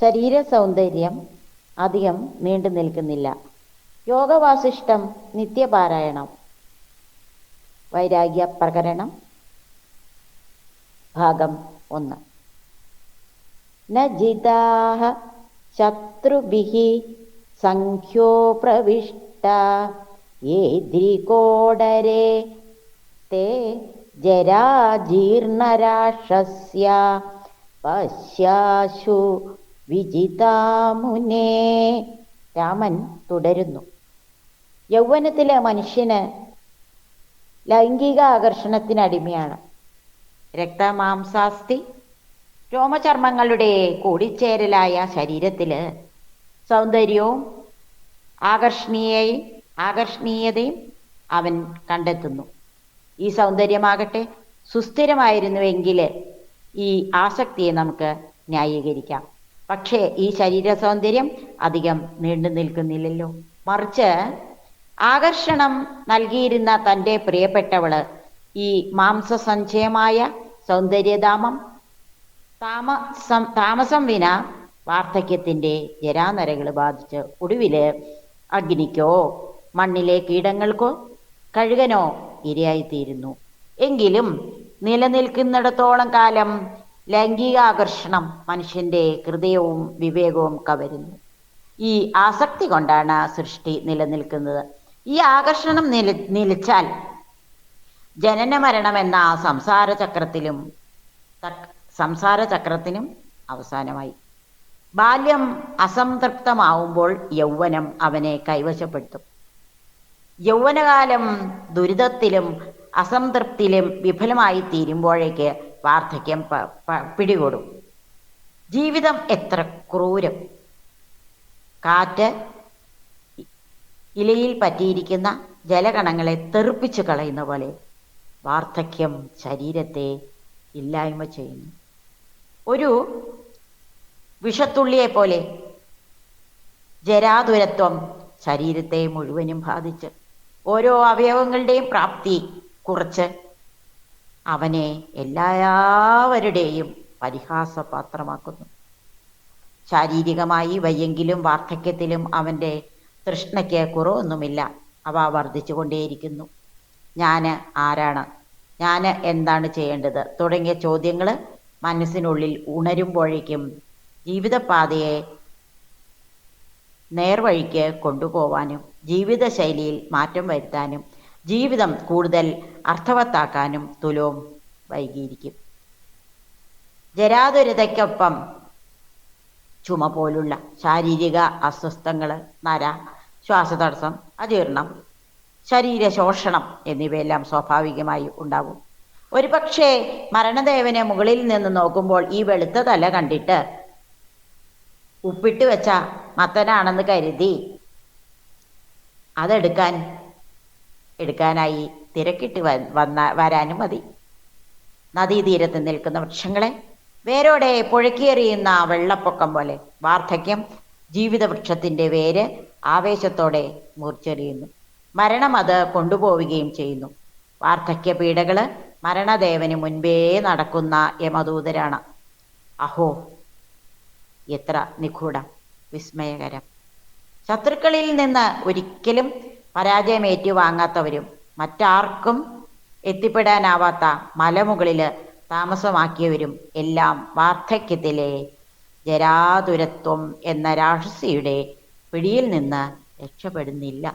ശരീര സൗന്ദര്യം അധികം നീണ്ടു നിൽക്കുന്നില്ല. യോഗവാസിഷ്ടം നിത്യപാരായണം. വൈരാഗ്യ പ്രകരണം ഭാഗം ഒന്ന്. ന ശത്രുഭിः സംഖ്യോ പ്രവിഷ്ട. ഏദ്രികോടരെ. തേ ജരാജീർണരാക്ഷസ്യ. പശ്യാശു വിജിതാമുനേ. രാമൻ തുടരുന്നു. യൗവനത്തിലെ മനുഷ്യന് ലൈംഗിക ആകർഷണത്തിന് അടിമയാണ്. രക്തമാംസാസ്ഥി രോമചർമ്മങ്ങളുടെ കൂടിച്ചേരലായ ശരീരത്തിൽ സൗന്ദര്യവും ആകർഷണീയയും ആകർഷണീയതയും അവൻ കണ്ടെത്തുന്നു. ഈ സൗന്ദര്യമാകട്ടെ സുസ്ഥിരമായിരുന്നുവെങ്കിൽ ഈ ആസക്തിയെ നമുക്ക് ന്യായീകരിക്കാം. പക്ഷേ ഈ ശരീര സൗന്ദര്യം അധികം നീണ്ടു നിൽക്കുന്നില്ലല്ലോ. മറിച്ച് ആകർഷണം നൽകിയിരുന്ന തന്റെ പ്രിയപ്പെട്ടവൾ ഈ മാംസസഞ്ചയമായ സൗന്ദര്യധാമം താമസം താമസം വിന വാർദ്ധക്യത്തിന്റെ ജരാനരകൾ ബാധിച്ച് ഒടുവിൽ അഗ്നിക്കോ മണ്ണിലെ കീടങ്ങൾക്കോ കഴുകനോ ഇരയായിത്തീരുന്നു. എങ്കിലും നിലനിൽക്കുന്നിടത്തോളം കാലം ലൈംഗികാകർഷണം മനുഷ്യന്റെ ഹൃദയവും വിവേകവും കവരുന്നു. ഈ ആസക്തി കൊണ്ടാണ് സൃഷ്ടി നിലനിൽക്കുന്നത്. ഈ ആകർഷണം നില നിലച്ചാൽ ജനന മരണം എന്ന ആ സംസാര ചക്രത്തിലും സംസാര ചക്രത്തിനും അവസാനമായി. ബാല്യം അസംതൃപ്തമാവുമ്പോൾ യൗവനം അവനെ കൈവശപ്പെടുത്തും. യൗവനകാലം ദുരിതത്തിലും അസംതൃപ്തിയിലും വിഫലമായി തീരുമ്പോഴേക്ക് വാർദ്ധക്യം പിടികൂടും. ജീവിതം എത്ര ക്രൂരം. കാറ്റ് ഇലയിൽ പറ്റിയിരിക്കുന്ന ജലകണങ്ങളെ തെറിപ്പിച്ചു കളയുന്ന പോലെ വാർദ്ധക്യം ശരീരത്തെ ഇല്ലായ്മ ചെയ്യുന്നു. ഒരു വിഷത്തുള്ളിയെ പോലെ ജരാതുരത്വം ശരീരത്തെ മുഴുവനും ബാധിച്ച് ഓരോ അവയവങ്ങളുടെയും പ്രാപ്തി കുറച്ച് അവനെ എല്ലാവരുടെയും പരിഹാസപാത്രമാക്കുന്നു. ശാരീരികമായി വയ്യെങ്കിലും വാർദ്ധക്യത്തിലും അവന്റെ തൃഷ്ണയ്ക്ക് കുറവൊന്നുമില്ല. അവ വർദ്ധിച്ചു കൊണ്ടേയിരിക്കുന്നു ഞാൻ ആരാണ്? ഞാൻ എന്താണ് ചെയ്യേണ്ടത്? തുടങ്ങിയ ചോദ്യങ്ങൾ മനസ്സിനുള്ളിൽ ഉണരുമ്പോഴേക്കും ജീവിതപാതയെ നേർവഴിക്ക് കൊണ്ടുപോവാനും ജീവിതശൈലിയിൽ മാറ്റം വരുത്താനും ജീവിതം കൂടുതൽ അർത്ഥവത്താക്കാനും തുലോം വൈകിയിരിക്കും. ജരാതുരതയ്ക്കൊപ്പം ചുമ പോലുള്ള ശാരീരിക അസ്വസ്ഥങ്ങൾ നര ശ്വാസതടസ്സം അജീർണം ശരീര ശോഷണം എന്നിവയെല്ലാം സ്വാഭാവികമായി ഉണ്ടാകും. ഒരുപക്ഷെ മരണദേവനെ മുകളിൽ നിന്ന് നോക്കുമ്പോൾ ഈ വെളുത്ത തല കണ്ടിട്ട് ഉപ്പിട്ട് വെച്ച മത്തനാണെന്ന് കരുതി അതെടുക്കാൻ എടുക്കാനായി തിരക്കിട്ട് വന്ന വരാനും മതി. നദീതീരത്ത് നിൽക്കുന്ന വൃക്ഷങ്ങളെ വേരോടെ പുഴക്കിയെറിയുന്ന വെള്ളപ്പൊക്കം പോലെ വാർദ്ധക്യം ജീവിത വൃക്ഷത്തിന്റെ വേര് ആവേശത്തോടെ മൂർച്ചെറിയുന്നു മരണം അത് കൊണ്ടുപോവുകയും ചെയ്യുന്നു. വാർദ്ധക്യ പീഡകൾ മരണദേവന് മുൻപേ നടക്കുന്ന യമദൂതരാണ്. അഹോ എത്ര നിഗൂഢം വിസ്മയകരം. ശത്രുക്കളിൽ നിന്ന് ഒരിക്കലും പരാജയം ഏറ്റുവാങ്ങാത്തവരും മറ്റാർക്കും എത്തിപ്പെടാനാവാത്ത മലമുകളിൽ താമസമാക്കിയവരും എല്ലാം വാർദ്ധക്യത്തിലെ ജരാതുരത്വം എന്ന രാക്ഷസിയുടെ പിടിയിൽ നിന്ന് രക്ഷപ്പെടുന്നില്ല.